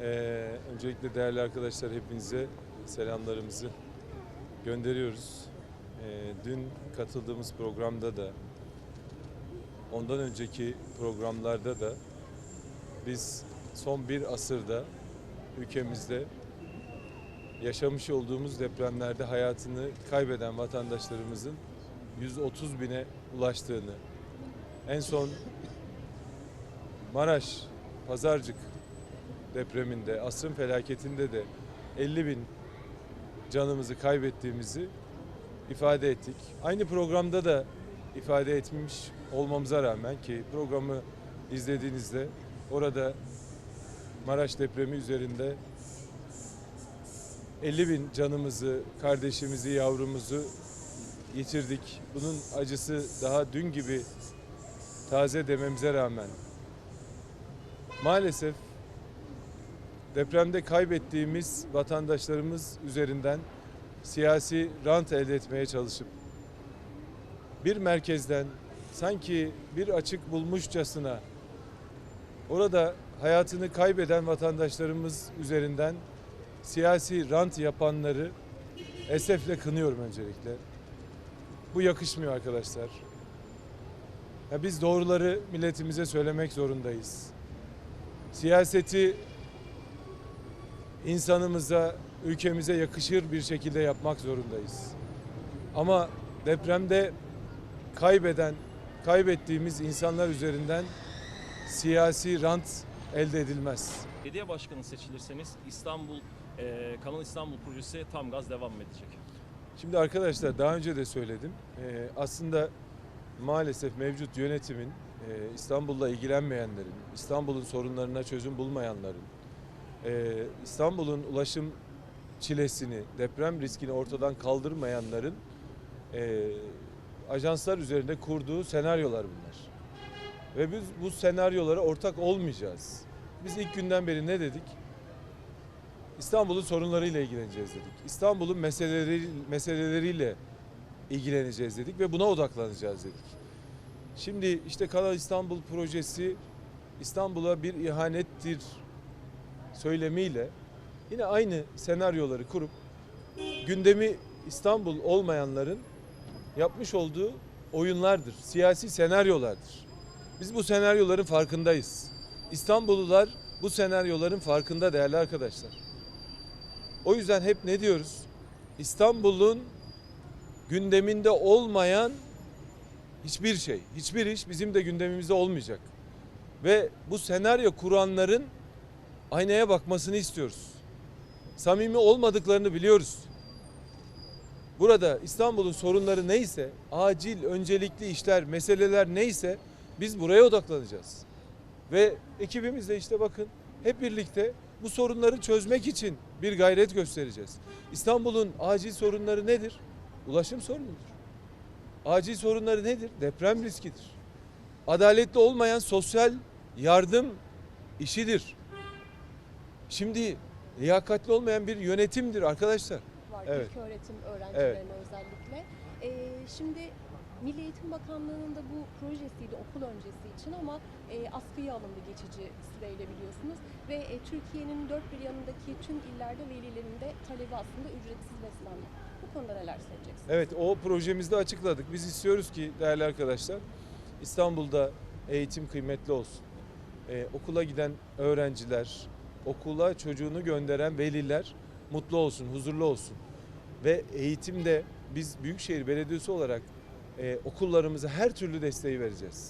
Ee, öncelikle değerli arkadaşlar hepinize selamlarımızı gönderiyoruz. Ee, dün katıldığımız programda da ondan önceki programlarda da biz son bir asırda ülkemizde yaşamış olduğumuz depremlerde hayatını kaybeden vatandaşlarımızın 130 bine ulaştığını, en son Maraş, Pazarcık depreminde, asrın felaketinde de 50 bin canımızı kaybettiğimizi ifade ettik. Aynı programda da ifade etmiş olmamıza rağmen ki programı izlediğinizde orada Maraş depremi üzerinde 50 bin canımızı, kardeşimizi, yavrumuzu yitirdik. Bunun acısı daha dün gibi taze dememize rağmen maalesef depremde kaybettiğimiz vatandaşlarımız üzerinden siyasi rant elde etmeye çalışıp bir merkezden sanki bir açık bulmuşçasına orada hayatını kaybeden vatandaşlarımız üzerinden siyasi rant yapanları esefle kınıyorum öncelikle. Bu yakışmıyor arkadaşlar. Ya biz doğruları milletimize söylemek zorundayız. Siyaseti insanımıza, ülkemize yakışır bir şekilde yapmak zorundayız. Ama depremde kaybeden, kaybettiğimiz insanlar üzerinden siyasi rant elde edilmez. Belediye başkanı seçilirseniz İstanbul e, Kanal İstanbul projesi tam gaz devam edecek. Şimdi arkadaşlar daha önce de söyledim. Ee, aslında maalesef mevcut yönetimin e, İstanbul'la ilgilenmeyenlerin, İstanbul'un sorunlarına çözüm bulmayanların, e, İstanbul'un ulaşım çilesini, deprem riskini ortadan kaldırmayanların e, ajanslar üzerinde kurduğu senaryolar bunlar. Ve biz bu senaryolara ortak olmayacağız. Biz ilk günden beri ne dedik? İstanbul'un sorunlarıyla ilgileneceğiz dedik. İstanbul'un meseleleri, meseleleriyle ilgileneceğiz dedik ve buna odaklanacağız dedik. Şimdi işte Kanal İstanbul projesi İstanbul'a bir ihanettir söylemiyle yine aynı senaryoları kurup gündemi İstanbul olmayanların yapmış olduğu oyunlardır, siyasi senaryolardır. Biz bu senaryoların farkındayız. İstanbullular bu senaryoların farkında değerli arkadaşlar. O yüzden hep ne diyoruz? İstanbul'un gündeminde olmayan hiçbir şey, hiçbir iş bizim de gündemimizde olmayacak. Ve bu senaryo kuranların aynaya bakmasını istiyoruz. Samimi olmadıklarını biliyoruz. Burada İstanbul'un sorunları neyse, acil, öncelikli işler, meseleler neyse biz buraya odaklanacağız. Ve ekibimiz de işte bakın hep birlikte bu sorunları çözmek için bir gayret göstereceğiz. İstanbul'un acil sorunları nedir? Ulaşım sorunudur. Acil sorunları nedir? Deprem riskidir. Adaletli olmayan sosyal yardım işidir. Şimdi liyakatli olmayan bir yönetimdir arkadaşlar. var Evet. ilk öğretim öğrencilerine özellikle. Ee, şimdi Milli Eğitim Bakanlığı'nın da bu projesiydi okul öncesi için ama e, askıya alındı geçici süreyle biliyorsunuz. Ve e, Türkiye'nin dört bir yanındaki tüm illerde velilerin de talebi aslında ücretsiz beslenme. Bu konuda neler söyleyeceksiniz? Evet o projemizde açıkladık. Biz istiyoruz ki değerli arkadaşlar İstanbul'da eğitim kıymetli olsun. Ee, okula giden öğrenciler, okula çocuğunu gönderen veliler mutlu olsun, huzurlu olsun. Ve eğitimde biz Büyükşehir Belediyesi olarak e, okullarımıza her türlü desteği vereceğiz.